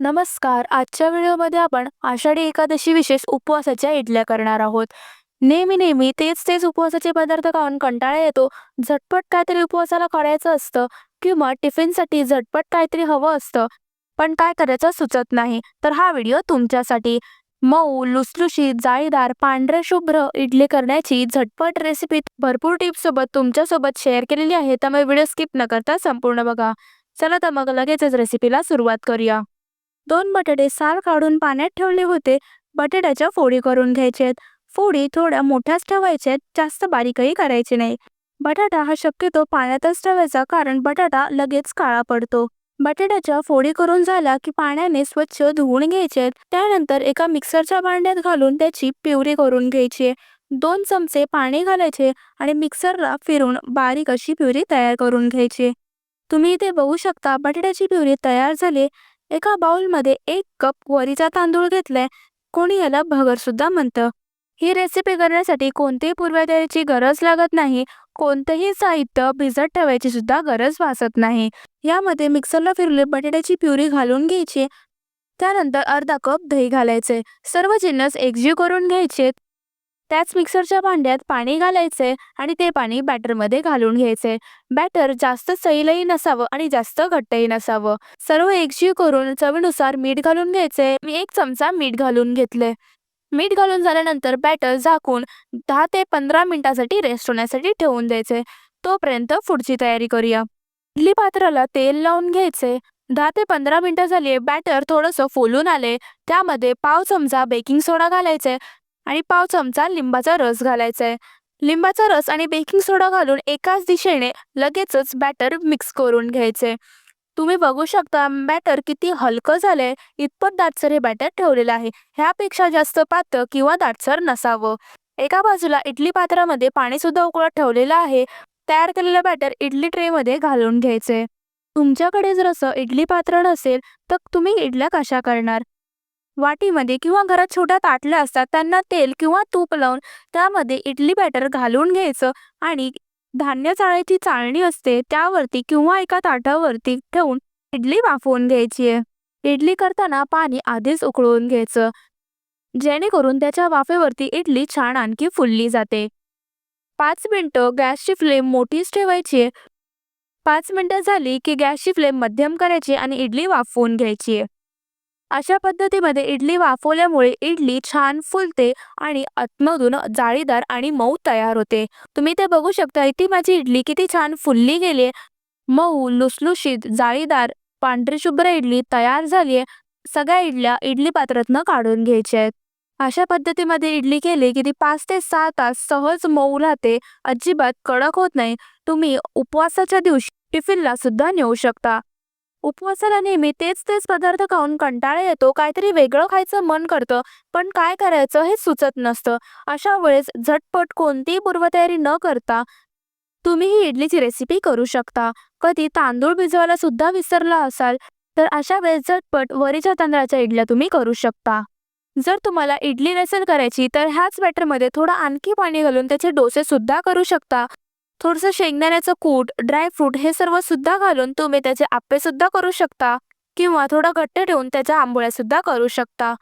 नमस्कार. आजच्या व्हिडिओमध्ये आपण आषाढी एकादशी विशेष उपवासाच्या इडल्या करणार आहोत. नेहमी नेहमी तेच तेच उपवासाचे पदार्थ खाऊन कंटाळा येतो. झटपट काहीतरी उपवासाला करायचं असतं किंवा टिफिनसाठी झटपट काहीतरी हवं असतं. पण काय करायचं सुचत नाही. तर हा व्हिडिओ तुमच्यासाठी. मऊ लुसलुशीत जाळीदार पांढरे शुभ्र इडली करण्याची झटपट रेसिपी भरपूर टिप्ससोबत तुमच्यासोबत शेअर केलेली आहे. त्यामुळे व्हिडिओ स्किप न करता संपूर्ण बघा. चला तर मग लगेचच रेसिपीला सुरुवात करूया. दोन बटाटे साल काढून पाण्यात ठेवले होते. बटाट्याच्या फोडी करून घ्यायच्यात फोडी थोड्या मोठ्याच ठेवायच्यात जास्त बारीकही करायचे नाही. बटाटा हा शक्यतो पाण्यातच ठेवायचा कारण बटाटा लगेच काळा पडतो. बटाट्याच्या फोडी करून झाला की पाण्याने स्वच्छ धुवून घ्यायचे. त्यानंतर एका मिक्सरच्या भांड्यात घालून त्याची पिवरी करून घ्यायची. दोन चमचे पाणी घालायचे आणि मिक्सरला फिरून बारीक अशी प्युरी तयार करून घ्यायची. तुम्ही इथे बघू शकता बटाट्याची प्युरी तयार झाली. एका बाउलमध्ये एक कप वरीचा तांदूळ घेतलाय. कोणी याला भगरसुद्धा म्हणतं. ही रेसिपी करण्यासाठी कोणतीही पूर्वतयारीची गरज लागत नाही. कोणतंही साहित्य भिजत ठेवायची सुद्धा गरज भासत नाही. यामध्ये मिक्सरला फिरले बटाट्याची प्युरी घालून घ्यायची. त्यानंतर अर्धा कप दही घालायचे सर्व जिन्नस एकजीव करून घ्यायचे त्याच मिक्सरच्या भांड्यात पाणी घालायचे आणि ते पाणी बॅटरमध्ये घालून घ्यायचे. बॅटर जास्त सैलही नसावं आणि जास्त घट्टही नसावं. सर्व एकजीव करून चवीनुसार मीठ घालून घ्यायचे. मी एक चमचा मीठ घालून घेतले. मीठ घालून झाल्यानंतर बॅटर झाकून दहा ते पंधरा मिनिटासाठी रेस्ट होण्यासाठी ठेवून द्यायचे. तोपर्यंत पुढची तयारी करूया. इडली पात्राला तेल लावून घ्यायचे. दहा ते पंधरा मिनिटं झाली बॅटर थोडंसं फुलून आले. त्यामध्ये पाव चमचा बेकिंग सोडा घालायचे. आणि पाव चमचा लिंबाचा रस घालायचा आहे लिंबाचा रस आणि बेकिंग सोडा घालून एकाच दिशेने लगेचच बॅटर मिक्स करून घ्यायचे तुम्ही बघू शकता बॅटर किती हलकं झालंय इतपत दाटसर हे बॅटर ठेवलेलं आहे. ह्यापेक्षा जास्त पातळ किंवा दाटसर नसावं. एका बाजूला इडली पात्रामध्ये पाणी सुद्धा उकळत ठेवलेलं आहे तयार केलेलं बॅटर इडली ट्रेमध्ये घालून घ्यायचे तुमच्याकडे जर असं इडली पात्र नसेल तर तुम्ही इडल्या कशा करणार? वाटीमध्ये किंवा घरात छोट्या ताटल्या असतात त्यांना तेल किंवा तूप लावून त्यामध्ये इडली बॅटर घालून घ्यायचं आणि धान्य चाळायची चाळणी असते त्यावरती किंवा एका ताटावरती ठेवून इडली वाफवून घ्यायची आहे. इडली करताना पाणी आधीच उकळून घ्यायचं जेणेकरून त्याच्या वाफेवरती इडली छान आणखी फुलली जाते. पाच मिनटं गॅसची फ्लेम मोठीच ठेवायची आहे. पाच मिनटं झाली की गॅसची फ्लेम मध्यम करायची आणि इडली वाफवून घ्यायची आहे. अशा पद्धतीमध्ये इडली वाफवल्यामुळे इडली छान फुलते आणि आतमधून जाळीदार आणि मऊ तयार होते. तुम्ही ते बघू शकता इथे माझी इडली किती छान फुलली गेली मऊ लुसलुशीत जाळीदार पांढरी शुभ्र इडली तयार झाली आहे. सगळ्या इडल्या इडली पात्रातनं काढून घ्यायच्या आहेत. अशा पद्धतीमध्ये इडली केली की ती पाच ते सहा तास सहज मऊ राहते. अजिबात कडक होत नाही. तुम्ही उपवासाच्या दिवशी टिफिनला सुद्धा नेऊ शकता. उपवासाला नेहमी तेच तेच पदार्थ खाऊन कंटाळा येतो काहीतरी वेगळं खायचं मन करतं पण काय करायचं हे सुचत नसतं. अशा वेळेस झटपट कोणतीही पूर्वतयारी न करता तुम्ही ही इडलीची रेसिपी करू शकता. कधी तांदूळ भिजवायला सुद्धा विसरला असाल तर अशा वेळेस झटपट वरीच्या तांदळाच्या इडल्या तुम्ही करू शकता. जर तुम्हाला इडली नसेल करायची तर ह्याच बॅटरमध्ये थोडं आणखी पाणी घालून त्याचे डोसे सुद्धा करू शकता. थोडंसं शेंगदाण्याचं कूट ड्रायफ्रूट हे सर्व सुद्धा घालून तुम्ही त्याचे आप्पे सुद्धा करू शकता किंवा थोडं घट्ट ठेवून त्याच्या आंबोळ्या सुद्धा करू शकता.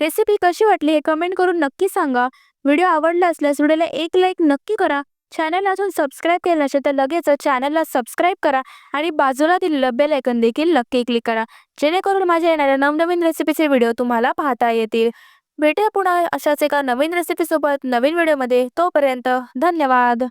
रेसिपी कशी वाटली हे कमेंट करून नक्की सांगा. व्हिडिओ आवडला असल्यास व्हिडिओला एक लाईक नक्की करा. चॅनल अजून सबस्क्राईब केलं नसेल तर लगेच चॅनलला सबस्क्राईब करा आणि बाजूला दिलेलं बेल आयकन देखील नक्की क्लिक करा. जेणेकरून माझ्या येणाऱ्या नवनवीन रेसिपीचे व्हिडिओ तुम्हाला पाहता येतील. भेटूया पुन्हा अशाच एका नवीन रेसिपीसोबत नवीन व्हिडिओमध्ये तोपर्यंत धन्यवाद.